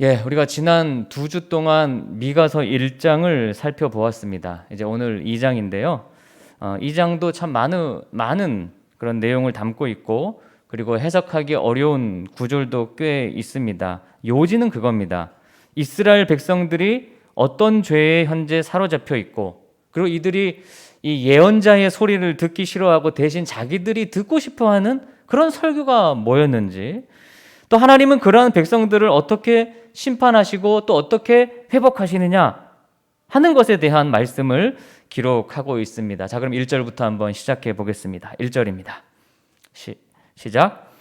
예, 우리가 지난 두 주 동안 미가서 1장을 살펴보았습니다. 이제 오늘 2장인데요. 어, 2장도 참 많은, 많은 그런 내용을 담고 있고, 그리고 해석하기 어려운 구절도 꽤 있습니다. 요지는 그겁니다. 이스라엘 백성들이 어떤 죄에 현재 사로잡혀 있고, 그리고 이들이 이 예언자의 소리를 듣기 싫어하고 대신 자기들이 듣고 싶어 하는 그런 설교가 뭐였는지, 또 하나님은 그러한 백성들을 어떻게 심판하시고 또 어떻게 회복하시느냐 하는 것에 대한 말씀을 기록하고 있습니다. 자, 그럼 1절부터 한번 시작해 보겠습니다. 1절입니다. 시, 시작.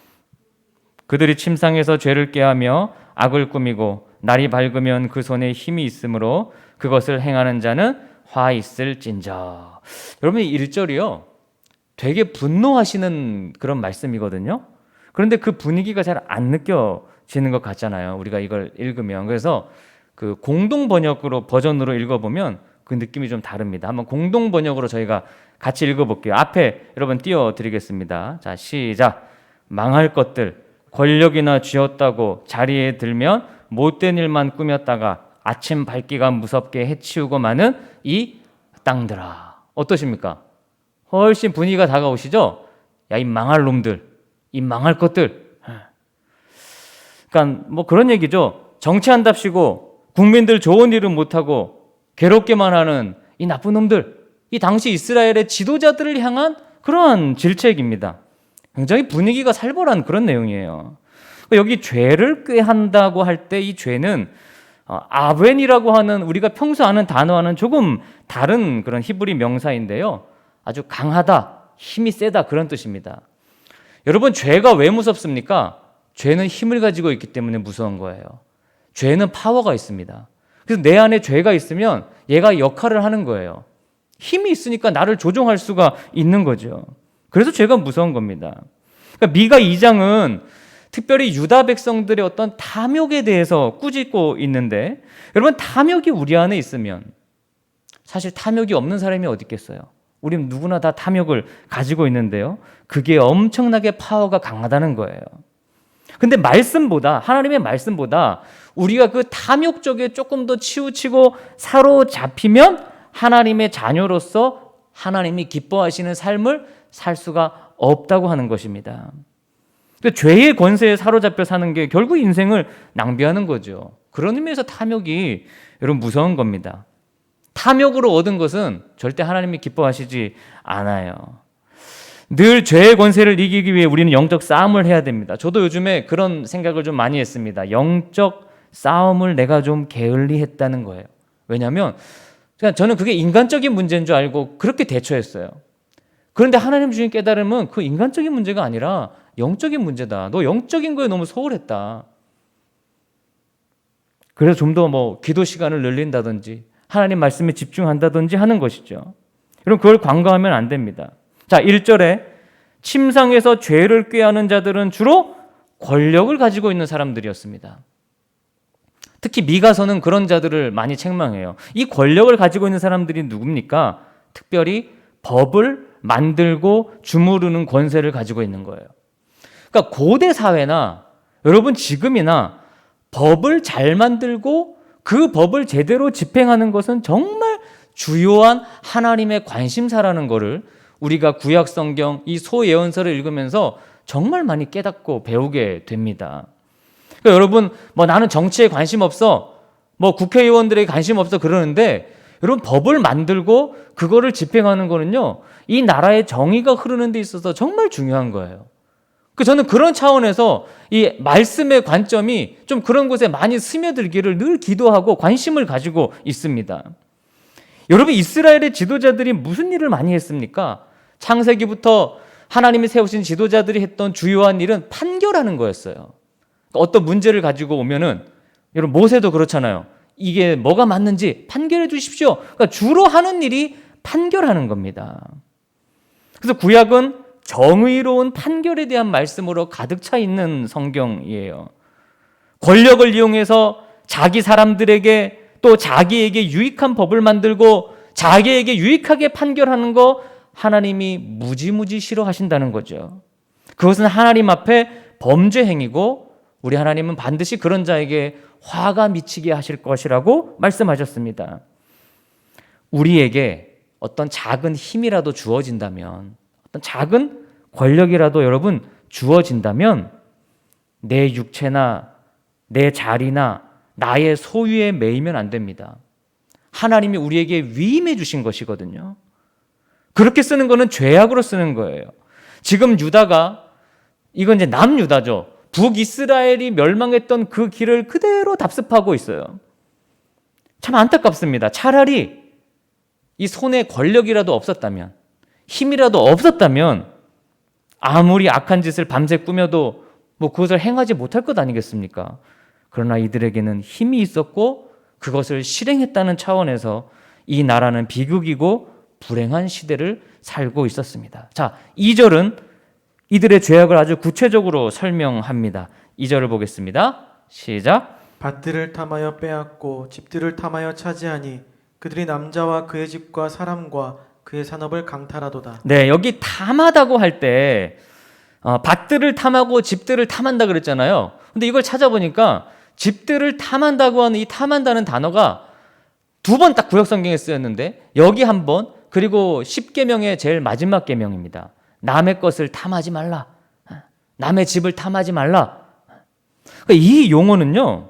그들이 침상에서 죄를 꾀하며 악을 꾸미고 날이 밝으면 그 손에 힘이 있으므로 그것을 행하는 자는 화 있을진저. 여러분 이 1절이요. 되게 분노하시는 그런 말씀이거든요. 그런데 그 분위기가 잘 안 느껴지는 것 같잖아요. 우리가 이걸 읽으면. 그래서 그 공동 번역으로 버전으로 읽어보면 그 느낌이 좀 다릅니다. 한번 공동 번역으로 저희가 같이 읽어볼게요. 앞에 여러분 띄워드리겠습니다. 자, 시작. 망할 것들, 권력이나 쥐었다고 자리에 들면 못된 일만 꾸몄다가 아침 밝기가 무섭게 해치우고 마는 이 땅들아. 어떠십니까? 훨씬 분위기가 다가오시죠? 야, 이 망할 놈들. 이 망할 것들. 그러니까 뭐 그런 얘기죠. 정치한답시고 국민들 좋은 일은 못하고 괴롭게만 하는 이 나쁜 놈들. 이 당시 이스라엘의 지도자들을 향한 그러한 질책입니다. 굉장히 분위기가 살벌한 그런 내용이에요. 여기 죄를 꾀한다고 할 때 이 죄는 어, 아벤이라고 하는 우리가 평소 아는 단어와는 조금 다른 그런 히브리 명사인데요. 아주 강하다, 힘이 세다 그런 뜻입니다. 여러분 죄가 왜 무섭습니까? 죄는 힘을 가지고 있기 때문에 무서운 거예요. 죄는 파워가 있습니다. 그래서 내 안에 죄가 있으면 얘가 역할을 하는 거예요. 힘이 있으니까 나를 조종할 수가 있는 거죠. 그래서 죄가 무서운 겁니다. 그러니까 미가 2장은 특별히 유다 백성들의 어떤 탐욕에 대해서 꾸짖고 있는데 여러분 탐욕이 우리 안에 있으면 사실 탐욕이 없는 사람이 어디 있겠어요? 우리는 누구나 다 탐욕을 가지고 있는데요. 그게 엄청나게 파워가 강하다는 거예요. 근데 말씀보다 하나님의 말씀보다 우리가 그 탐욕 쪽에 조금 더 치우치고 사로잡히면 하나님의 자녀로서 하나님이 기뻐하시는 삶을 살 수가 없다고 하는 것입니다. 그러니까 죄의 권세에 사로잡혀 사는 게 결국 인생을 낭비하는 거죠. 그런 의미에서 탐욕이 여러분 무서운 겁니다. 탐욕으로 얻은 것은 절대 하나님이 기뻐하시지 않아요. 늘 죄의 권세를 이기기 위해 우리는 영적 싸움을 해야 됩니다. 저도 요즘에 그런 생각을 좀 많이 했습니다. 영적 싸움을 내가 좀 게을리 했다는 거예요. 왜냐하면 저는 그게 인간적인 문제인 줄 알고 그렇게 대처했어요. 그런데 하나님 주신 깨달음은 그 인간적인 문제가 아니라 영적인 문제다. 너 영적인 거에 너무 소홀했다. 그래서 좀 더 뭐 기도 시간을 늘린다든지 하나님 말씀에 집중한다든지 하는 것이죠. 여러분 그걸 관과하면 안 됩니다. 자, 1절에 침상에서 죄를 꾀하는 자들은 주로 권력을 가지고 있는 사람들이었습니다. 특히 미가서는 그런 자들을 많이 책망해요. 이 권력을 가지고 있는 사람들이 누굽니까? 특별히 법을 만들고 주무르는 권세를 가지고 있는 거예요. 그러니까 고대 사회나 여러분 지금이나 법을 잘 만들고 그 법을 제대로 집행하는 것은 정말 주요한 하나님의 관심사라는 것을 우리가 구약 성경 이 소예언서를 읽으면서 정말 많이 깨닫고 배우게 됩니다. 그러니까 여러분 뭐 나는 정치에 관심 없어. 뭐 국회의원들에게 관심 없어 그러는데 여러분 법을 만들고 그거를 집행하는 거는요. 이 나라의 정의가 흐르는 데 있어서 정말 중요한 거예요. 그 저는 그런 차원에서 이 말씀의 관점이 좀 그런 곳에 많이 스며들기를 늘 기도하고 관심을 가지고 있습니다. 여러분 이스라엘의 지도자들이 무슨 일을 많이 했습니까? 창세기부터 하나님이 세우신 지도자들이 했던 주요한 일은 판결하는 거였어요. 어떤 문제를 가지고 오면은 여러분 모세도 그렇잖아요. 이게 뭐가 맞는지 판결해 주십시오. 그러니까 주로 하는 일이 판결하는 겁니다. 그래서 구약은 정의로운 판결에 대한 말씀으로 가득 차 있는 성경이에요. 권력을 이용해서 자기 사람들에게 또 자기에게 유익한 법을 만들고 자기에게 유익하게 판결하는 거 하나님이 무지무지 싫어하신다는 거죠. 그것은 하나님 앞에 범죄 행위고 우리 하나님은 반드시 그런 자에게 화가 미치게 하실 것이라고 말씀하셨습니다. 우리에게 어떤 작은 힘이라도 주어진다면, 어떤 작은 권력이라도 여러분 주어진다면, 내 육체나 내 자리나 나의 소유에 매이면 안 됩니다. 하나님이 우리에게 위임해 주신 것이거든요. 그렇게 쓰는 거는 죄악으로 쓰는 거예요. 지금 유다가 이건 이제 남유다죠. 북이스라엘이 멸망했던 그 길을 그대로 답습하고 있어요. 참 안타깝습니다. 차라리 이 손에 권력이라도 없었다면, 힘이라도 없었다면, 아무리 악한 짓을 밤새 꾸며도 뭐 그것을 행하지 못할 것 아니겠습니까? 그러나 이들에게는 힘이 있었고 그것을 실행했다는 차원에서 이 나라는 비극이고 불행한 시대를 살고 있었습니다. 자, 2절은 이들의 죄악을 아주 구체적으로 설명합니다. 2절을 보겠습니다. 시작. 밭들을 탐하여 빼앗고 집들을 탐하여 차지하니 그들이 남자와 그의 집과 사람과 그의 산업을 강탈하도다. 네, 여기 탐하다고 할때 어, 밭들을 탐하고 집들을 탐한다 그랬잖아요. 근데 이걸 찾아보니까 집들을 탐한다고 하는 이 탐한다는 단어가 두 번 딱 구약 성경에 쓰였는데 여기 한 번, 그리고 10계명의 제일 마지막 계명입니다. 남의 것을 탐하지 말라. 남의 집을 탐하지 말라. 그러니까 이 용어는요.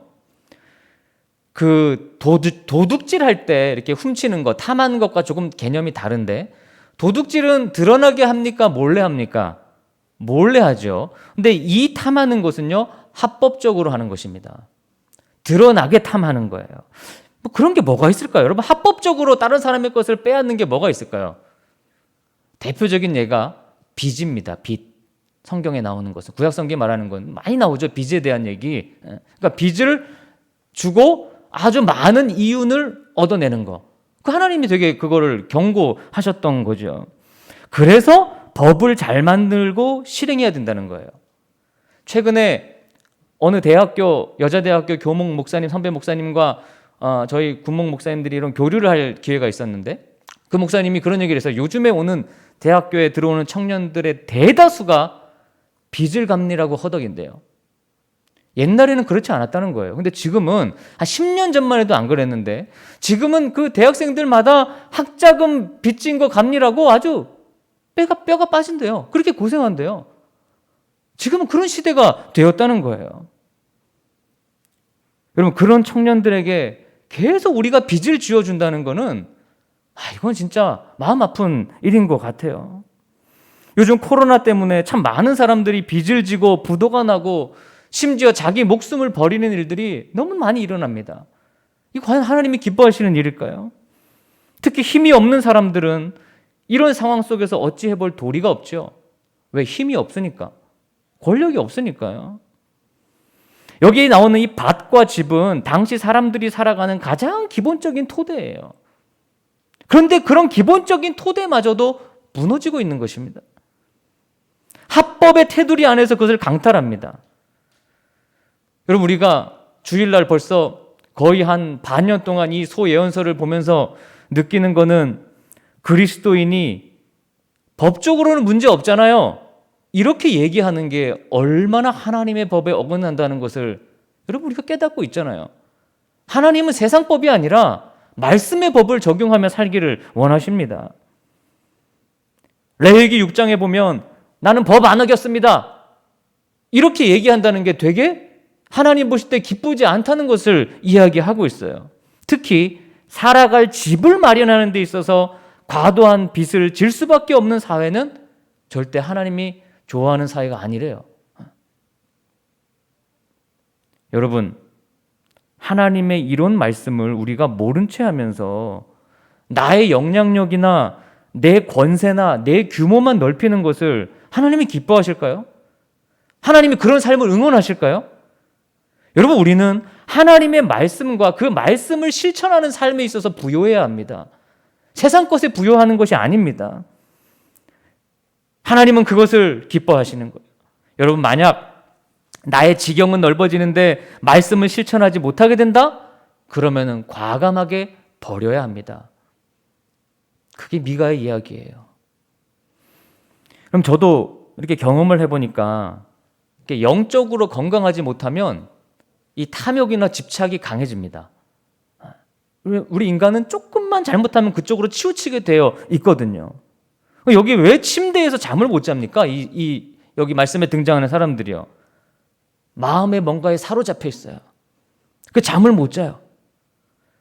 그 도둑, 도둑질 할 때 이렇게 훔치는 것, 탐하는 것과 조금 개념이 다른데 도둑질은 드러나게 합니까? 몰래 합니까? 몰래 하죠. 근데 이 탐하는 것은요. 합법적으로 하는 것입니다. 드러나게 탐하는 거예요. 뭐 그런 게 뭐가 있을까요? 여러분 합법적으로 다른 사람의 것을 빼앗는 게 뭐가 있을까요? 대표적인 예가 빚입니다. 빚. 성경에 나오는 것은 구약 성경에 말하는 건 많이 나오죠. 빚에 대한 얘기. 예. 그러니까 빚을 주고 아주 많은 이윤을 얻어내는 거. 그 하나님이 되게 그거를 경고하셨던 거죠. 그래서 법을 잘 만들고 실행해야 된다는 거예요. 최근에 어느 대학교 여자대학교 교목 목사님 선배 목사님과 어, 저희 군목 목사님들이 이런 교류를 할 기회가 있었는데 그 목사님이 그런 얘기를 했어요. 요즘에 오는 대학교에 들어오는 청년들의 대다수가 빚을 갚느라고 허덕인데요. 옛날에는 그렇지 않았다는 거예요. 근데 지금은 한 10년 전만 해도 안 그랬는데 지금은 그 대학생들마다 학자금 빚진 거 갚느라고 아주 뼈가 뼈가 빠진대요. 그렇게 고생한대요. 지금은 그런 시대가 되었다는 거예요. 여러분 그런 청년들에게 계속 우리가 빚을 지어 준다는 거는 아 이건 진짜 마음 아픈 일인 것 같아요. 요즘 코로나 때문에 참 많은 사람들이 빚을 지고 부도가 나고 심지어 자기 목숨을 버리는 일들이 너무 많이 일어납니다. 이 과연 하나님이 기뻐하시는 일일까요? 특히 힘이 없는 사람들은 이런 상황 속에서 어찌 해볼 도리가 없죠. 왜 힘이 없으니까. 권력이 없으니까요. 여기 나오는 이 밭과 집은 당시 사람들이 살아가는 가장 기본적인 토대예요. 그런데 그런 기본적인 토대마저도 무너지고 있는 것입니다. 합법의 테두리 안에서 그것을 강탈합니다. 여러분 우리가 주일날 벌써 거의 한 반년 동안 이 소예언서를 보면서 느끼는 거는 그리스도인이 법적으로는 문제 없잖아요. 이렇게 얘기하는 게 얼마나 하나님의 법에 어긋난다는 것을 여러분 우리가 깨닫고 있잖아요. 하나님은 세상 법이 아니라 말씀의 법을 적용하며 살기를 원하십니다. 레위기 6장에 보면 나는 법 안 어겼습니다. 이렇게 얘기한다는 게 되게 하나님 보실 때 기쁘지 않다는 것을 이야기하고 있어요. 특히 살아갈 집을 마련하는 데 있어서 과도한 빚을 질 수밖에 없는 사회는 절대 하나님이 좋아하는 사회가 아니래요. 여러분, 하나님의 이런 말씀을 우리가 모른 채 하면서 나의 영향력이나 내 권세나 내 규모만 넓히는 것을 하나님이 기뻐하실까요? 하나님이 그런 삶을 응원하실까요? 여러분, 우리는 하나님의 말씀과 그 말씀을 실천하는 삶에 있어서 부여해야 합니다. 세상 것에 부여하는 것이 아닙니다. 하나님은 그것을 기뻐하시는 거예요. 여러분, 만약 나의 지경은 넓어지는데 말씀을 실천하지 못하게 된다? 그러면은 과감하게 버려야 합니다. 그게 미가의 이야기예요. 그럼 저도 이렇게 경험을 해보니까 영적으로 건강하지 못하면 이 탐욕이나 집착이 강해집니다. 우리- 인간은 조금만 잘못하면 그쪽으로 치우치게 되어 있거든요. 여기 왜 침대에서 잠을 못 잡니까? 이, 이 여기 말씀에 등장하는 사람들이요. 마음에 뭔가에 사로잡혀 있어요. 그 잠을 못 자요.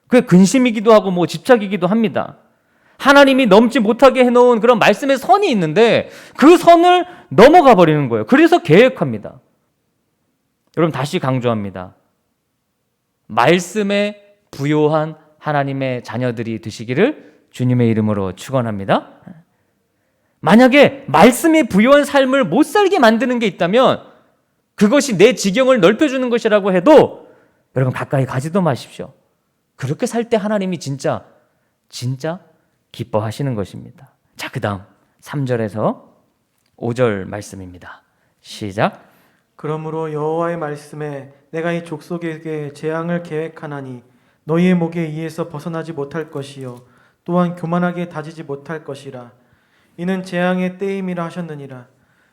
그게 근심이기도 하고 뭐 집착이기도 합니다. 하나님이 넘지 못하게 해놓은 그런 말씀의 선이 있는데 그 선을 넘어가 버리는 거예요. 그래서 계획합니다. 여러분 다시 강조합니다. 말씀에 부요한 하나님의 자녀들이 되시기를 주님의 이름으로 축원합니다. 만약에 말씀에 부요한 삶을 못 살게 만드는 게 있다면 그것이 내 지경을 넓혀주는 것이라고 해도 여러분 가까이 가지도 마십시오. 그렇게 살 때 하나님이 진짜 진짜 기뻐하시는 것입니다. 자, 그다음 3절에서 5절 말씀입니다. 시작. 그러므로 여호와의 말씀에 내가 이 족속에게 재앙을 계획하나니 너희의 목에 이에서 벗어나지 못할 것이요 또한 교만하게 다지지 못할 것이라 이는 재앙의 때임이라 하셨느니라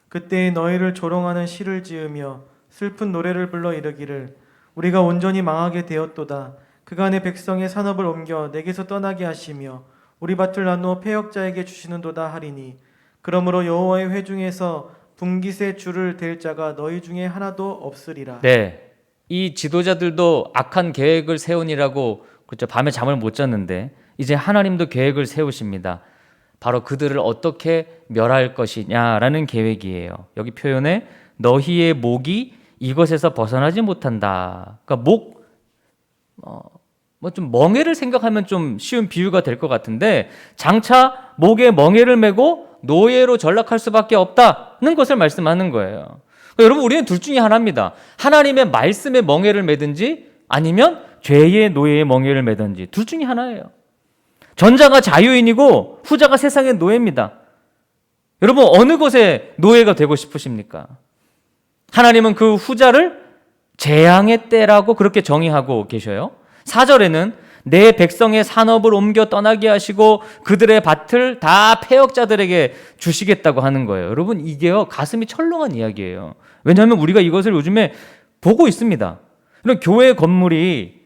그때에 너희를 조롱하는 시를 지으며 슬픈 노래를 불러 이르기를 우리가 온전히 망하게 되었도다 그간의 백성의 산업을 옮겨 내게서 떠나게 하시며 우리 밭을 나누어 폐역자에게 주시는도다 하리니 그러므로 여호와의 회중에서 분깃의 줄을 댈 자가 너희 중에 하나도 없으리라. 네. 이 지도자들도 악한 계획을 세우니라고 그렇죠. 밤에 잠을 못 잤는데 이제 하나님도 계획을 세우십니다. 바로 그들을 어떻게 멸할 것이냐라는 계획이에요. 여기 표현에 너희의 목이 이것에서 벗어나지 못한다. 그러니까 목, 어, 뭐 좀 멍해를 생각하면 좀 쉬운 비유가 될 것 같은데 장차 목에 멍해를 메고 노예로 전락할 수밖에 없다는 것을 말씀하는 거예요. 그러니까 여러분 우리는 둘 중에 하나입니다. 하나님의 말씀에 멍해를 매든지 아니면 죄의 노예의 멍해를 매든지 둘 중에 하나예요. 전자가 자유인이고 후자가 세상의 노예입니다. 여러분 어느 것에 노예가 되고 싶으십니까? 하나님은 그 후자를 재앙의 때라고 그렇게 정의하고 계셔요. 4절에는 내 백성의 산업을 옮겨 떠나게 하시고 그들의 밭을 다 폐역자들에게 주시겠다고 하는 거예요. 여러분 이게요 가슴이 철렁한 이야기예요. 왜냐하면 우리가 이것을 요즘에 보고 있습니다. 교회 건물이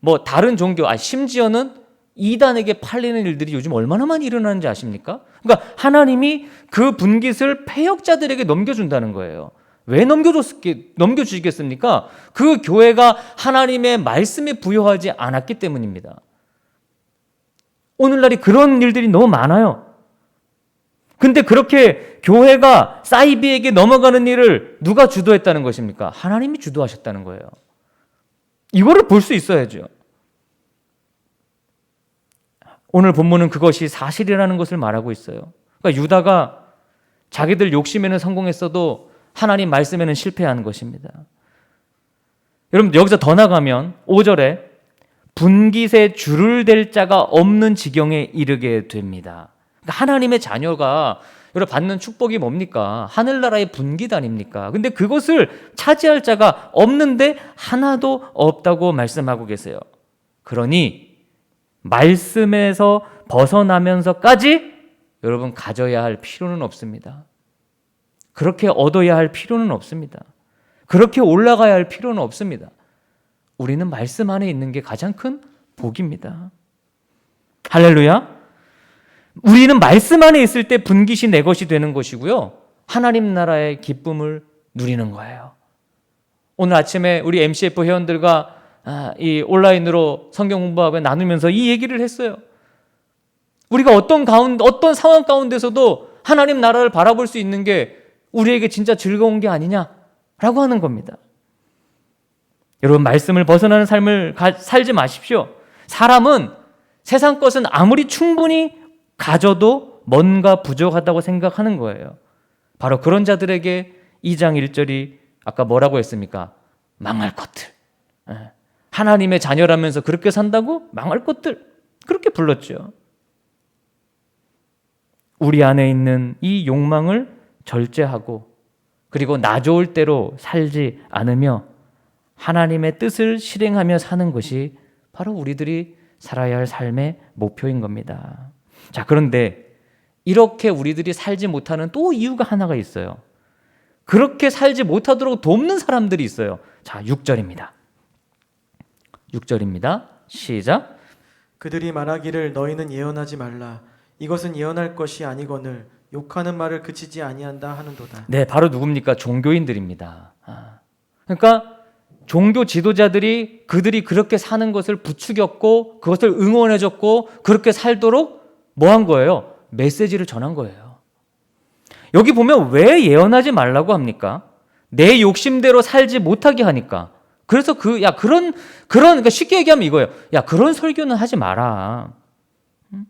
뭐 다른 종교, 아 심지어는 이단에게 팔리는 일들이 요즘 얼마나 많이 일어나는지 아십니까? 그러니까 하나님이 그 분깃을 폐역자들에게 넘겨준다는 거예요. 왜 넘겨줬게 넘겨주시겠습니까? 그 교회가 하나님의 말씀에 부여하지 않았기 때문입니다. 오늘날이 그런 일들이 너무 많아요. 근데 그렇게 교회가 사이비에게 넘어가는 일을 누가 주도했다는 것입니까? 하나님이 주도하셨다는 거예요. 이거를 볼 수 있어야죠. 오늘 본문은 그것이 사실이라는 것을 말하고 있어요. 그러니까 유다가 자기들 욕심에는 성공했어도 하나님 말씀에는 실패한 것입니다. 여러분 여기서 더 나가면 5절에 분깃에 줄을 댈 자가 없는 지경에 이르게 됩니다. 그러니까 하나님의 자녀가 여러분 받는 축복이 뭡니까? 하늘나라의 분깃 아닙니까? 근데 그것을 차지할 자가 없는데 하나도 없다고 말씀하고 계세요. 그러니 말씀에서 벗어나면서까지 여러분 가져야 할 필요는 없습니다. 그렇게 얻어야 할 필요는 없습니다. 그렇게 올라가야 할 필요는 없습니다. 우리는 말씀 안에 있는 게 가장 큰 복입니다. 할렐루야. 우리는 말씀 안에 있을 때 분깃이 내 것이 되는 것이고요. 하나님 나라의 기쁨을 누리는 거예요. 오늘 아침에 우리 MCF 회원들과 아, 이 온라인으로 성경 공부하고 나누면서 이 얘기를 했어요. 우리가 어떤 가운데 어떤 상황 가운데서도 하나님 나라를 바라볼 수 있는 게 우리에게 진짜 즐거운 게 아니냐라고 하는 겁니다. 여러분 말씀을 벗어나는 삶을 가, 살지 마십시오. 사람은 세상 것은 아무리 충분히 가져도 뭔가 부족하다고 생각하는 거예요. 바로 그런 자들에게 2장 1절이 아까 뭐라고 했습니까? 망할 것들. 예. 하나님의 자녀라면서 그렇게 산다고 망할 것들. 그렇게 불렀죠. 우리 안에 있는 이 욕망을 절제하고 그리고 나 좋을 대로 살지 않으며 하나님의 뜻을 실행하며 사는 것이 바로 우리들이 살아야 할 삶의 목표인 겁니다. 자, 그런데 이렇게 우리들이 살지 못하는 또 이유가 하나가 있어요. 그렇게 살지 못하도록 돕는 사람들이 있어요. 자, 6절입니다. 6절입니다. 시작. 그들이 말하기를 너희는 예언하지 말라 이것은 예언할 것이 아니거늘 욕하는 말을 그치지 아니한다 하는도다 네, 바로 누굽니까? 종교인들입니다. 아. 그러니까 종교 지도자들이 그들이 그렇게 사는 것을 부추겼고 그것을 응원해줬고 그렇게 살도록 뭐 한 거예요? 메시지를 전한 거예요. 여기 보면 왜 예언하지 말라고 합니까? 내 욕심대로 살지 못하게 하니까. 그래서 그, 야, 그런, 그런, 그러니까 쉽게 얘기하면 이거예요. 야, 그런 설교는 하지 마라. 음?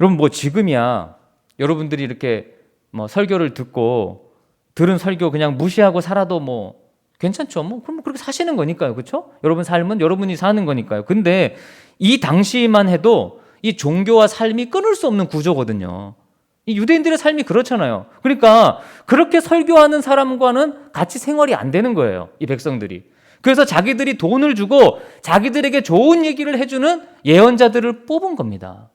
여러분, 뭐 지금이야. 여러분들이 이렇게 뭐 설교를 듣고 들은 설교 그냥 무시하고 살아도 뭐 괜찮죠. 뭐 그럼 그렇게 사시는 거니까요. 그렇죠? 여러분 삶은 여러분이 사는 거니까요. 근데 이 당시만 해도 이 종교와 삶이 끊을 수 없는 구조거든요. 이 유대인들의 삶이 그렇잖아요. 그러니까 그렇게 설교하는 사람과는 같이 생활이 안 되는 거예요. 이 백성들이. 그래서 자기들이 돈을 주고 자기들에게 좋은 얘기를 해주는 예언자들을 뽑은 겁니다.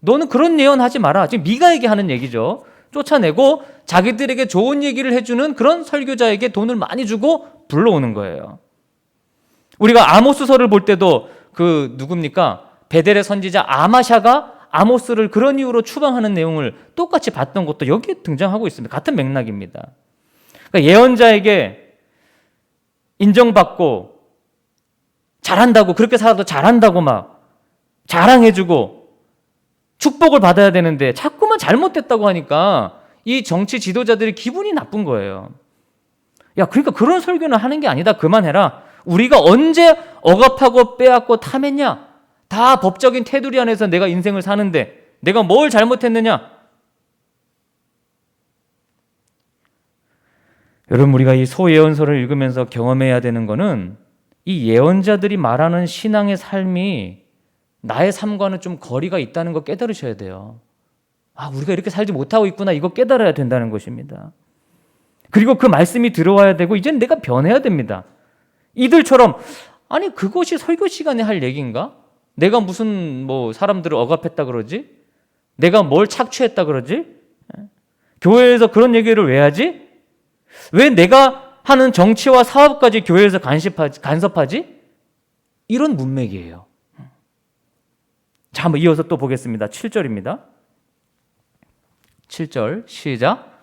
너는 그런 예언하지 마라. 지금 미가에게 하는 얘기죠. 쫓아내고 자기들에게 좋은 얘기를 해주는 그런 설교자에게 돈을 많이 주고 불러오는 거예요. 우리가 아모스서를 볼 때도 그 누굽니까? 베델의 선지자 아마샤가 아모스를 그런 이유로 추방하는 내용을 똑같이 봤던 것도 여기에 등장하고 있습니다. 같은 맥락입니다. 그러니까 예언자에게 인정받고 잘한다고 그렇게 살아도 잘한다고 막 자랑해주고 축복을 받아야 되는데 자꾸만 잘못됐다고 하니까 이 정치 지도자들이 기분이 나쁜 거예요. 야, 그러니까 그런 설교는 하는 게 아니다. 그만해라. 우리가 언제 억압하고 빼앗고 탐했냐? 다 법적인 테두리 안에서 내가 인생을 사는데 내가 뭘 잘못했느냐? 여러분 우리가 이 소예언서를 읽으면서 경험해야 되는 거는 이 예언자들이 말하는 신앙의 삶이 나의 삶과는 좀 거리가 있다는 거 깨달으셔야 돼요. 아, 우리가 이렇게 살지 못하고 있구나. 이거 깨달아야 된다는 것입니다. 그리고 그 말씀이 들어와야 되고, 이제는 내가 변해야 됩니다. 이들처럼, 아니, 그것이 설교 시간에 할 얘기인가? 내가 무슨 뭐 사람들을 억압했다 그러지? 내가 뭘 착취했다 그러지? 교회에서 그런 얘기를 왜 하지? 왜 내가 하는 정치와 사업까지 교회에서 간섭하지? 간섭하지? 이런 문맥이에요. 자, 한번 이어서 또 보겠습니다. 7절입니다. 7절 시작.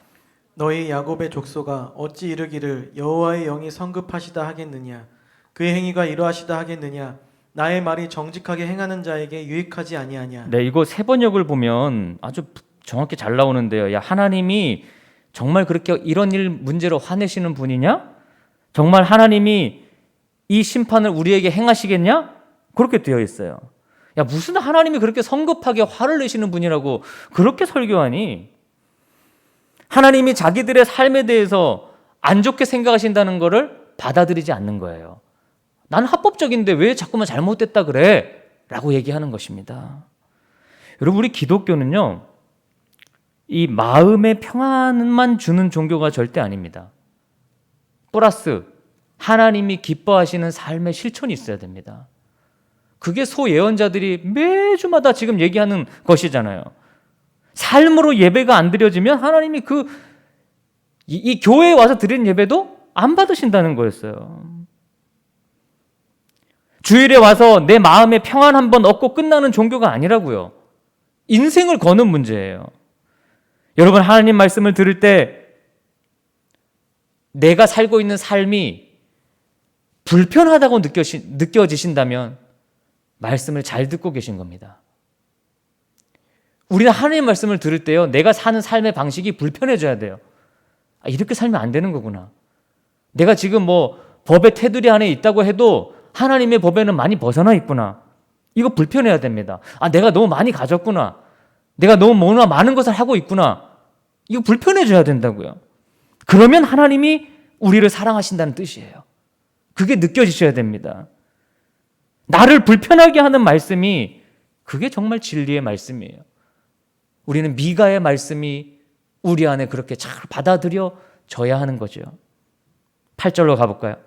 너희 야곱의 족소가 어찌 이르기를 여호와의 영이 성급하시다 하겠느냐 그의 행위가 이러하시다 하겠느냐 나의 말이 정직하게 행하는 자에게 유익하지 아니하냐 네, 이거 세 번역을 보면 아주 정확히 잘 나오는데요. 야, 하나님이 정말 그렇게 이런 일 문제로 화내시는 분이냐? 정말 하나님이 이 심판을 우리에게 행하시겠냐? 그렇게 되어 있어요. 야, 무슨 하나님이 그렇게 성급하게 화를 내시는 분이라고 그렇게 설교하니? 하나님이 자기들의 삶에 대해서 안 좋게 생각하신다는 것을 받아들이지 않는 거예요. 난 합법적인데 왜 자꾸만 잘못됐다 그래? 라고 얘기하는 것입니다. 여러분, 우리 기독교는요, 이 마음의 평안만 주는 종교가 절대 아닙니다. 플러스, 하나님이 기뻐하시는 삶의 실천이 있어야 됩니다. 그게 소예언자들이 매주마다 지금 얘기하는 것이잖아요. 삶으로 예배가 안 드려지면 하나님이 그, 이, 이 교회에 와서 드리는 예배도 안 받으신다는 거였어요. 주일에 와서 내 마음의 평안 한 번 얻고 끝나는 종교가 아니라고요. 인생을 거는 문제예요. 여러분, 하나님 말씀을 들을 때 내가 살고 있는 삶이 불편하다고 느껴지신다면 말씀을 잘 듣고 계신 겁니다. 우리는 하나님 말씀을 들을 때요, 내가 사는 삶의 방식이 불편해져야 돼요. 아, 이렇게 살면 안 되는 거구나. 내가 지금 뭐 법의 테두리 안에 있다고 해도 하나님의 법에는 많이 벗어나 있구나. 이거 불편해야 됩니다. 아, 내가 너무 많이 가졌구나. 내가 너무 뭐나 많은 것을 하고 있구나. 이거 불편해져야 된다고요. 그러면 하나님이 우리를 사랑하신다는 뜻이에요. 그게 느껴지셔야 됩니다. 나를 불편하게 하는 말씀이 그게 정말 진리의 말씀이에요. 우리는 미가의 말씀이 우리 안에 그렇게 잘 받아들여져야 하는 거죠. 8절로 가볼까요?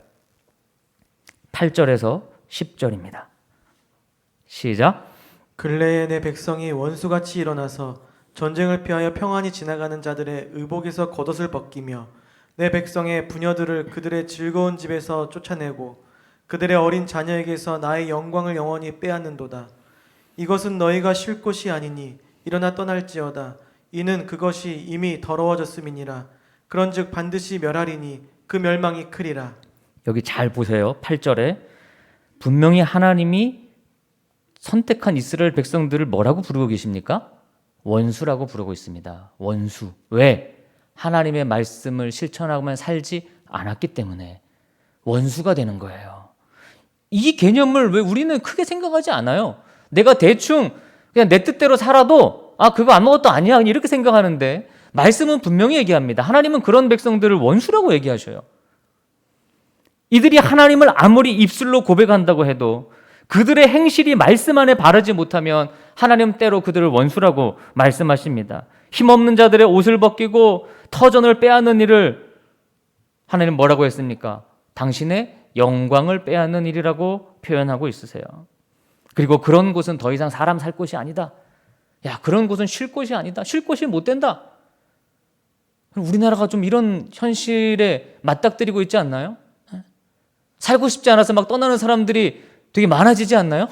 8절에서 10절입니다. 시작. 근래에 내 백성이 원수같이 일어나서 전쟁을 피하여 평안히 지나가는 자들의 의복에서 겉옷을 벗기며 내 백성의 부녀들을 그들의 즐거운 집에서 쫓아내고 그들의 어린 자녀에게서 나의 영광을 영원히 빼앗는도다. 이것은 너희가 쉴 곳이 아니니 일어나 떠날지어다. 이는 그것이 이미 더러워졌음이니라. 그런즉 반드시 멸하리니 그 멸망이 크리라. 여기 잘 보세요. 8절에 분명히 하나님이 선택한 이스라엘 백성들을 뭐라고 부르고 계십니까? 원수라고 부르고 있습니다. 원수. 왜? 하나님의 말씀을 실천하고만 살지 않았기 때문에 원수가 되는 거예요. 이 개념을 왜 우리는 크게 생각하지 않아요? 내가 대충 그냥 내 뜻대로 살아도 아 그거 아무것도 아니야 이렇게 생각하는데 말씀은 분명히 얘기합니다. 하나님은 그런 백성들을 원수라고 얘기하셔요. 이들이 하나님을 아무리 입술로 고백한다고 해도 그들의 행실이 말씀 안에 바르지 못하면 하나님 때로 그들을 원수라고 말씀하십니다. 힘없는 자들의 옷을 벗기고 터전을 빼앗는 일을 하나님 뭐라고 했습니까? 당신의 영광을 빼앗는 일이라고 표현하고 있으세요. 그리고 그런 곳은 더 이상 사람 살 곳이 아니다. 야, 그런 곳은 쉴 곳이 아니다. 쉴 곳이 못 된다. 우리나라가 좀 이런 현실에 맞닥뜨리고 있지 않나요? 살고 싶지 않아서 막 떠나는 사람들이 되게 많아지지 않나요?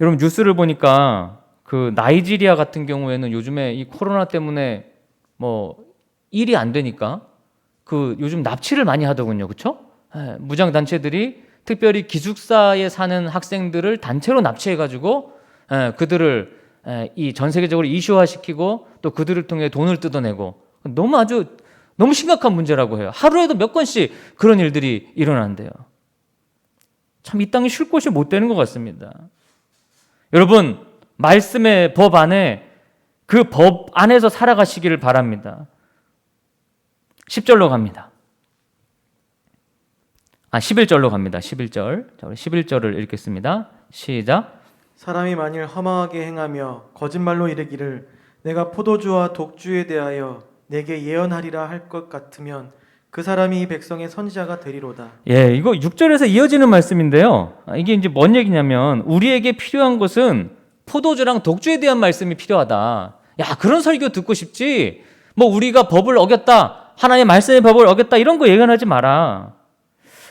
여러분 뉴스를 보니까 그 나이지리아 같은 경우에는 요즘에 이 코로나 때문에 뭐 일이 안 되니까 그 요즘 납치를 많이 하더군요. 그렇죠? 무장 단체들이 특별히 기숙사에 사는 학생들을 단체로 납치해 가지고 그들을 예, 이전 세계적으로 이슈화 시키고 또 그들을 통해 돈을 뜯어내고 너무 아주 너무 심각한 문제라고 해요. 하루에도 몇 건씩 그런 일들이 일어난대요. 참 이 땅이 쉴 곳이 못 되는 것 같습니다. 여러분, 말씀의 법 안에 그 법 안에서 살아가시기를 바랍니다. 10절로 갑니다. 아, 11절로 갑니다. 11절. 자, 우리 11절을 읽겠습니다. 시작. 사람이 만일 허망하게 행하며 거짓말로 이르기를 내가 포도주와 독주에 대하여 내게 예언하리라 할 것 같으면 그 사람이 이 백성의 선지자가 되리로다. 예, 이거 6절에서 이어지는 말씀인데요. 아, 이게 이제 뭔 얘기냐면 우리에게 필요한 것은 포도주랑 독주에 대한 말씀이 필요하다. 야, 그런 설교 듣고 싶지. 뭐 우리가 법을 어겼다. 하나님의 말씀의 법을 어겼다. 이런 거 예언하지 마라.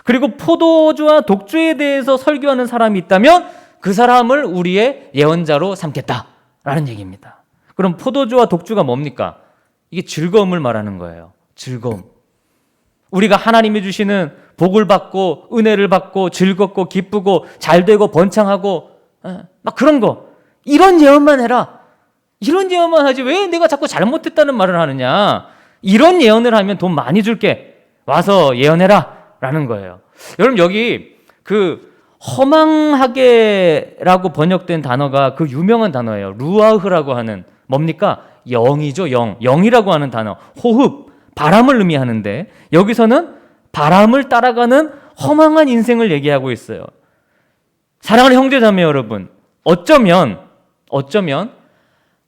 그리고 포도주와 독주에 대해서 설교하는 사람이 있다면 그 사람을 우리의 예언자로 삼겠다라는 얘기입니다. 그럼 포도주와 독주가 뭡니까? 이게 즐거움을 말하는 거예요. 즐거움. 우리가 하나님이 주시는 복을 받고 은혜를 받고 즐겁고 기쁘고 잘 되고 번창하고 예, 막 그런 거. 이런 예언만 해라. 이런 예언만 하지 왜 내가 자꾸 잘못했다는 말을 하느냐? 이런 예언을 하면 돈 많이 줄게. 와서 예언해라. 라는 거예요. 여러분 여기 그 허망하게라고 번역된 단어가 그 유명한 단어예요. 루아흐라고 하는 뭡니까? 영이죠, 영. 영이라고 하는 단어. 호흡, 바람을 의미하는데 여기서는 바람을 따라가는 허망한 인생을 얘기하고 있어요. 사랑하는 형제 자매 여러분, 어쩌면 어쩌면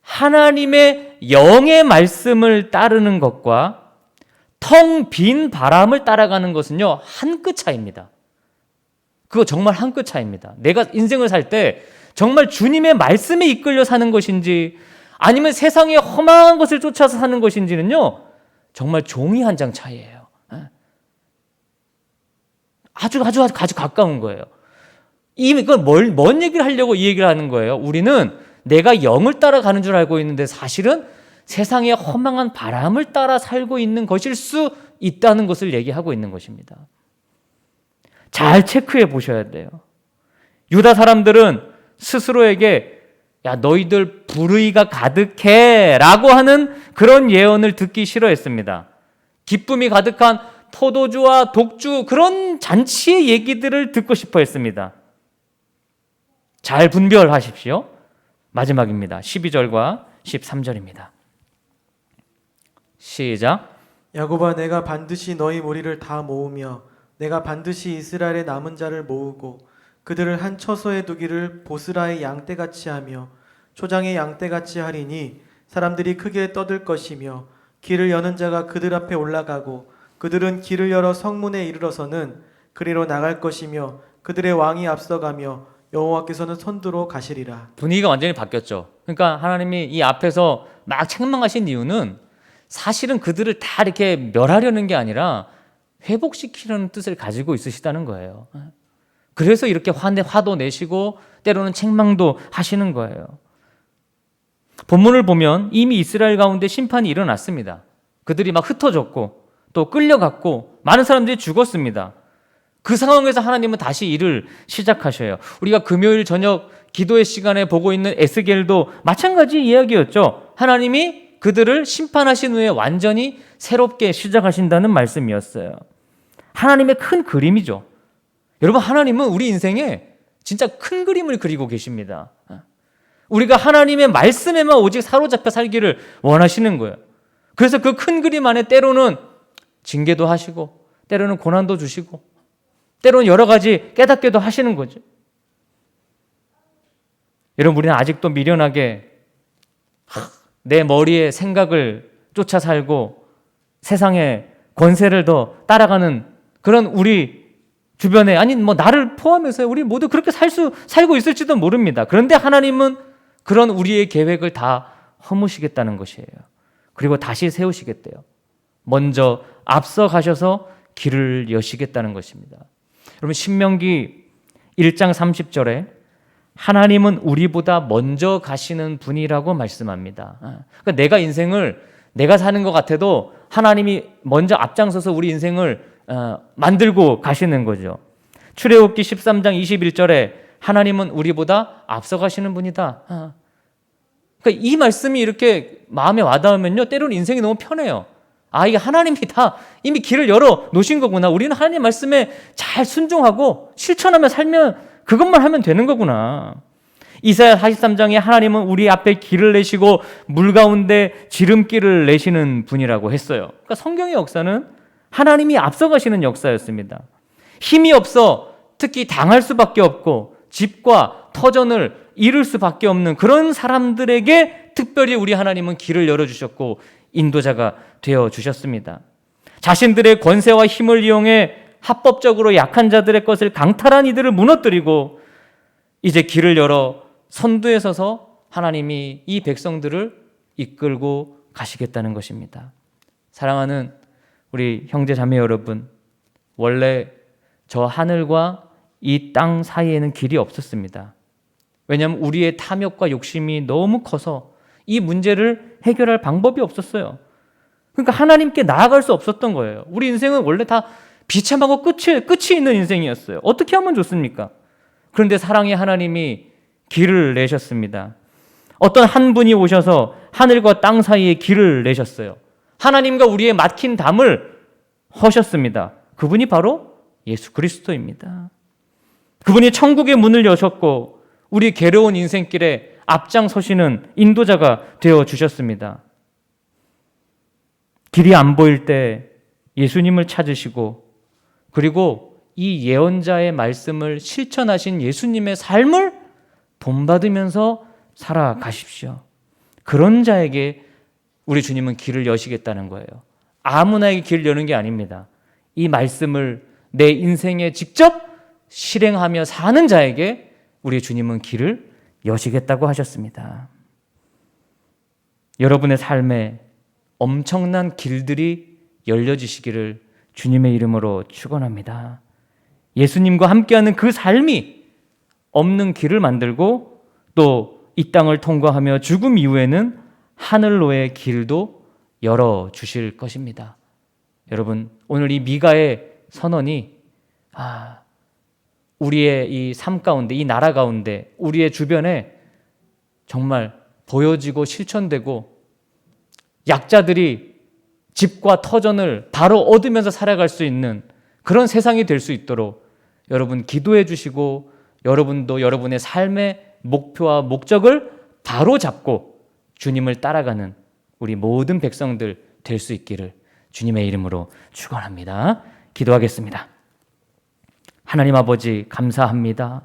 하나님의 영의 말씀을 따르는 것과 텅 빈 바람을 따라가는 것은요, 한 끗 차이입니다. 그거 정말 한 끗 차이입니다. 내가 인생을 살 때 정말 주님의 말씀에 이끌려 사는 것인지 아니면 세상의 허망한 것을 쫓아서 사는 것인지는요, 정말 종이 한 장 차이예요. 예. 아주 아주 아주 가까운 거예요. 이건 뭘, 뭔 얘기를 하려고 이 얘기를 하는 거예요? 우리는 내가 영을 따라가는 줄 알고 있는데 사실은 세상의 허망한 바람을 따라 살고 있는 것일 수 있다는 것을 얘기하고 있는 것입니다. 잘 체크해 보셔야 돼요. 유다 사람들은 스스로에게 야 너희들 불의가 가득해 라고 하는 그런 예언을 듣기 싫어했습니다. 기쁨이 가득한 포도주와 독주 그런 잔치의 얘기들을 듣고 싶어 했습니다. 잘 분별하십시오. 마지막입니다. 12절과 13절입니다. 시작. 야곱아 내가 반드시 너희 무리를 다 모으며 내가 반드시 이스라엘의 남은 자를 모으고 그들을 한 처소에 두기를 보스라의 양떼같이 하며 초장의 양떼같이 하리니 사람들이 크게 떠들 것이며 길을 여는 자가 그들 앞에 올라가고 그들은 길을 열어 성문에 이르러서는 그리로 나갈 것이며 그들의 왕이 앞서가며 여호와께서는 선두로 가시리라. 분위기가 완전히 바뀌었죠. 그러니까 하나님이 이 앞에서 막 책망하신 이유는 사실은 그들을 다 이렇게 멸하려는 게 아니라 회복시키려는 뜻을 가지고 있으시다는 거예요. 그래서 이렇게 화내, 화도 내시고 때로는 책망도 하시는 거예요. 본문을 보면 이미 이스라엘 가운데 심판이 일어났습니다. 그들이 막 흩어졌고 또 끌려갔고 많은 사람들이 죽었습니다. 그 상황에서 하나님은 다시 일을 시작하셔요. 우리가 금요일 저녁 기도의 시간에 보고 있는 에스겔도 마찬가지 이야기였죠. 하나님이 그들을 심판하신 후에 완전히 새롭게 시작하신다는 말씀이었어요. 하나님의 큰 그림이죠. 여러분, 하나님은 우리 인생에 진짜 큰 그림을 그리고 계십니다. 우리가 하나님의 말씀에만 오직 사로잡혀 살기를 원하시는 거예요. 그래서 그 큰 그림 안에 때로는 징계도 하시고, 때로는 고난도 주시고, 때로는 여러 가지 깨닫게도 하시는 거죠. 여러분, 우리는 아직도 미련하게 내 머리의 생각을 쫓아 살고 세상의 권세를 더 따라가는 그런 우리 주변에 아니 뭐 나를 포함해서 우리 모두 그렇게 살 수 살고 있을지도 모릅니다. 그런데 하나님은 그런 우리의 계획을 다 허무시겠다는 것이에요. 그리고 다시 세우시겠대요. 먼저 앞서 가셔서 길을 여시겠다는 것입니다. 여러분 신명기 1장 30절에 하나님은 우리보다 먼저 가시는 분이라고 말씀합니다. 그러니까 내가 인생을 내가 사는 것 같아도 하나님이 먼저 앞장서서 우리 인생을 어, 만들고 가시는 거죠. 출애굽기 13장 21절에 하나님은 우리보다 앞서 가시는 분이다. 아. 그러니까 이 말씀이 이렇게 마음에 와닿으면요, 때로는 인생이 너무 편해요. 아, 이게 하나님이 다 이미 길을 열어 놓으신 거구나. 우리는 하나님 말씀에 잘 순종하고 실천하며 살면 그것만 하면 되는 거구나. 이사야 43장에 하나님은 우리 앞에 길을 내시고 물 가운데 지름길을 내시는 분이라고 했어요. 그러니까 성경의 역사는 하나님이 앞서가시는 역사였습니다. 힘이 없어 특히 당할 수밖에 없고 집과 터전을 잃을 수밖에 없는 그런 사람들에게 특별히 우리 하나님은 길을 열어주셨고 인도자가 되어 주셨습니다. 자신들의 권세와 힘을 이용해 합법적으로 약한 자들의 것을 강탈한 이들을 무너뜨리고 이제 길을 열어 선두에 서서 하나님이 이 백성들을 이끌고 가시겠다는 것입니다. 사랑하는 우리 형제 자매 여러분, 원래 저 하늘과 이 땅 사이에는 길이 없었습니다. 왜냐하면 우리의 탐욕과 욕심이 너무 커서 이 문제를 해결할 방법이 없었어요. 그러니까 하나님께 나아갈 수 없었던 거예요. 우리 인생은 원래 다 비참하고 끝이, 끝이 있는 인생이었어요. 어떻게 하면 좋습니까? 그런데 사랑의 하나님이 길을 내셨습니다. 어떤 한 분이 오셔서 하늘과 땅 사이에 길을 내셨어요. 하나님과 우리의 막힌 담을 허셨습니다. 그분이 바로 예수 그리스도입니다. 그분이 천국의 문을 여셨고 우리 괴로운 인생길에 앞장서시는 인도자가 되어 주셨습니다. 길이 안 보일 때 예수님을 찾으시고 그리고 이 예언자의 말씀을 실천하신 예수님의 삶을 본받으면서 살아가십시오. 그런 자에게 우리 주님은 길을 여시겠다는 거예요. 아무나에게 길을 여는 게 아닙니다. 이 말씀을 내 인생에 직접 실행하며 사는 자에게 우리 주님은 길을 여시겠다고 하셨습니다. 여러분의 삶에 엄청난 길들이 열려지시기를 주님의 이름으로 축원합니다. 예수님과 함께하는 그 삶이 없는 길을 만들고 또 이 땅을 통과하며 죽음 이후에는 하늘로의 길도 열어 주실 것입니다. 여러분, 오늘 이 미가의 선언이 아, 우리의 이 삶 가운데, 이 나라 가운데, 우리의 주변에 정말 보여지고 실천되고 약자들이 집과 터전을 바로 얻으면서 살아갈 수 있는 그런 세상이 될 수 있도록 여러분 기도해 주시고 여러분도 여러분의 삶의 목표와 목적을 바로 잡고 주님을 따라가는 우리 모든 백성들 될 수 있기를 주님의 이름으로 축원합니다. 기도하겠습니다. 하나님 아버지 감사합니다.